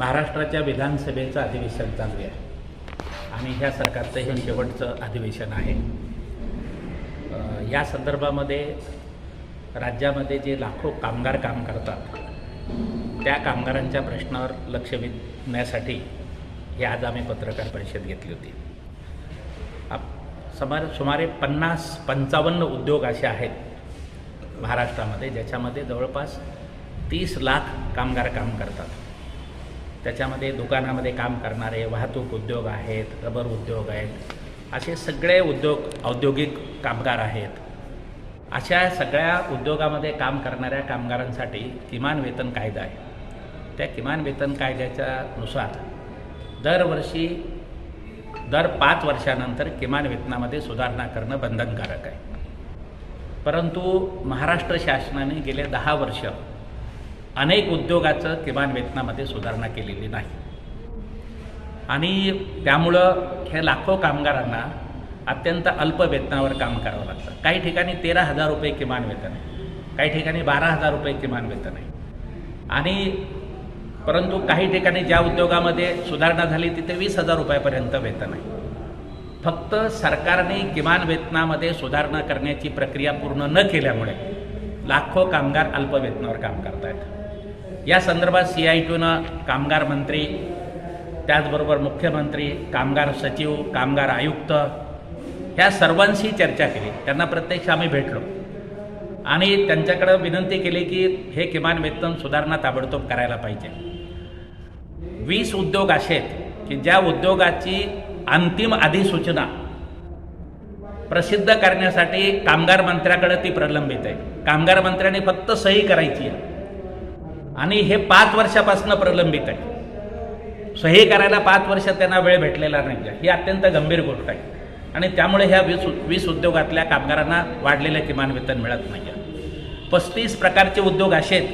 महाराष्ट्राच्या विधानसभेचं अधिवेशन चालू आहे. आणि ह्या सरकारचं हे शेवटचं अधिवेशन आहे. या संदर्भामध्ये राज्यामध्ये जे लाखो कामगार काम करतात त्या कामगारांच्या प्रश्नावर लक्ष वेधण्यासाठी ही आज आम्ही पत्रकार परिषद घेतली होती. आप समार सुमारे पन्नास पंचावन्न उद्योग असे आहेत महाराष्ट्रामध्ये ज्याच्यामध्ये जवळपास तीस लाख कामगार काम करतात. त्याच्यामध्ये दुकानामध्ये काम करणारे वाहतूक उद्योग आहेत रबर उद्योग आहेत असे सगळे उद्योग औद्योगिक कामगार आहेत. अशा सगळ्या उद्योगामध्ये काम करणाऱ्या कामगारांसाठी किमान वेतन कायदा आहे. त्या किमान वेतन कायद्याच्या नुसार दरवर्षी दर पाच वर्षानंतर किमान वेतनामध्ये सुधारणा करणं बंधनकारक आहे. परंतु महाराष्ट्र शासनाने गेले दहा वर्ष अनेक उद्योगाचं किमान वेतनामध्ये सुधारणा केलेली नाही. आणि त्यामुळं ह्या लाखो कामगारांना अत्यंत अल्प वेतनावर काम करावं लागतं. काही ठिकाणी तेरा हजार रुपये किमान वेतन आहे. काही ठिकाणी बारा हजार रुपये किमान वेतन आहे. आणि परंतु काही ठिकाणी ज्या उद्योगामध्ये सुधारणा झाली तिथे वीस हजार रुपयापर्यंत वेतन आहे. फक्त सरकारने किमान वेतनामध्ये सुधारणा करण्याची प्रक्रिया पूर्ण न केल्यामुळे लाखो कामगार अल्प वेतनावर काम करतायत. या संदर्भात सी आय टीनं कामगार मंत्री त्याचबरोबर मुख्यमंत्री कामगार सचिव कामगार आयुक्त ह्या सर्वांशी चर्चा केली. त्यांना प्रत्यक्ष आम्ही भेटलो. आणि त्यांच्याकडं विनंती केली की हे किमान वेतन सुधारणा ताबडतोब करायला पाहिजे. वीस उद्योग असे आहेत की ज्या उद्योगाची अंतिम अधिसूचना प्रसिद्ध करण्यासाठी कामगार मंत्र्याकडे ती प्रलंबित आहे. कामगार मंत्र्यांनी फक्त सही करायची आहे. आणि हे पाच वर्षापासून प्रलंबित आहे. सही करायला पाच वर्ष त्यांना वेळ भेटलेला नाही. आहे ही अत्यंत गंभीर गोष्ट आहे. आणि त्यामुळे ह्या वीस वीस उद्योगातल्या कामगारांना वाढलेलं किमान वेतन मिळत नाही आहे. पस्तीस प्रकारचे उद्योग असे आहेत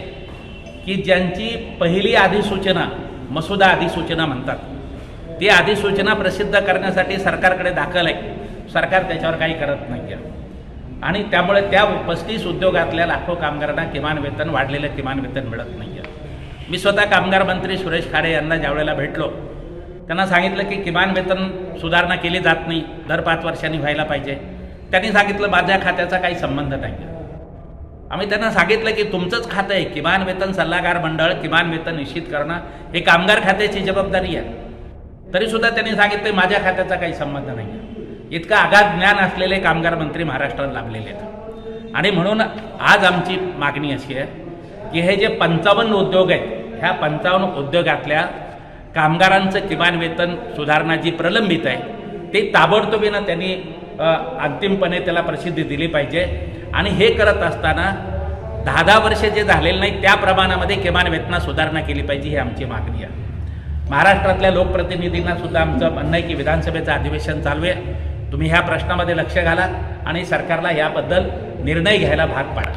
की ज्यांची पहिली अधिसूचना मसुदा अधिसूचना म्हणतात. ती अधिसूचना प्रसिद्ध करण्यासाठी सरकारकडे दाखल आहे. सरकार त्याच्यावर काही करत नाही आहे. आणि त्यामुळे त्या पस्तीस उद्योगातल्या लाखो कामगारांना किमान वेतन वाढलेलं किमान वेतन मिळत नाही आहे मी स्वतः कामगार मंत्री सुरेश खाडे यांना ज्यावेळेला भेटलो त्यांना सांगितलं की किमान वेतन सुधारणा केली जात नाही दर पाच वर्षांनी व्हायला पाहिजे. त्यांनी सांगितलं माझ्या खात्याचा काही संबंध नाही आहे. आम्ही त्यांना सांगितलं की तुमचंच खातं आहे. किमान वेतन सल्लागार मंडळ किमान वेतन निश्चित करणं हे कामगार खात्याची जबाबदारी आहे. तरीसुद्धा त्यांनी सांगितलं माझ्या खात्याचा काही संबंध नाही आहे. इतकं आगात ज्ञान असलेले कामगार मंत्री महाराष्ट्रात लाभलेले आहेत. आणि म्हणून आज आमची मागणी अशी आहे की हे जे पंचावन्न उद्योग आहेत ह्या पंचावन्न उद्योगातल्या कामगारांचं किमान वेतन सुधारणा जी प्रलंबित आहे ते ताबडतोबीनं त्यांनी अंतिमपणे त्याला प्रसिद्धी दिली पाहिजे. आणि हे करत असताना दहा दहा वर्ष जे झालेले नाही त्या प्रमाणामध्ये किमान वेतना सुधारणा केली पाहिजे ही आमची मागणी आहे. महाराष्ट्रातल्या लोकप्रतिनिधींना सुद्धा आमचं म्हणणं आहे की विधानसभेचं अधिवेशन चालू आहे. तुम्ही ह्या प्रश्नामध्ये लक्ष घाला आणि सरकारला याबद्दल निर्णय घ्यायला भाग पाडा.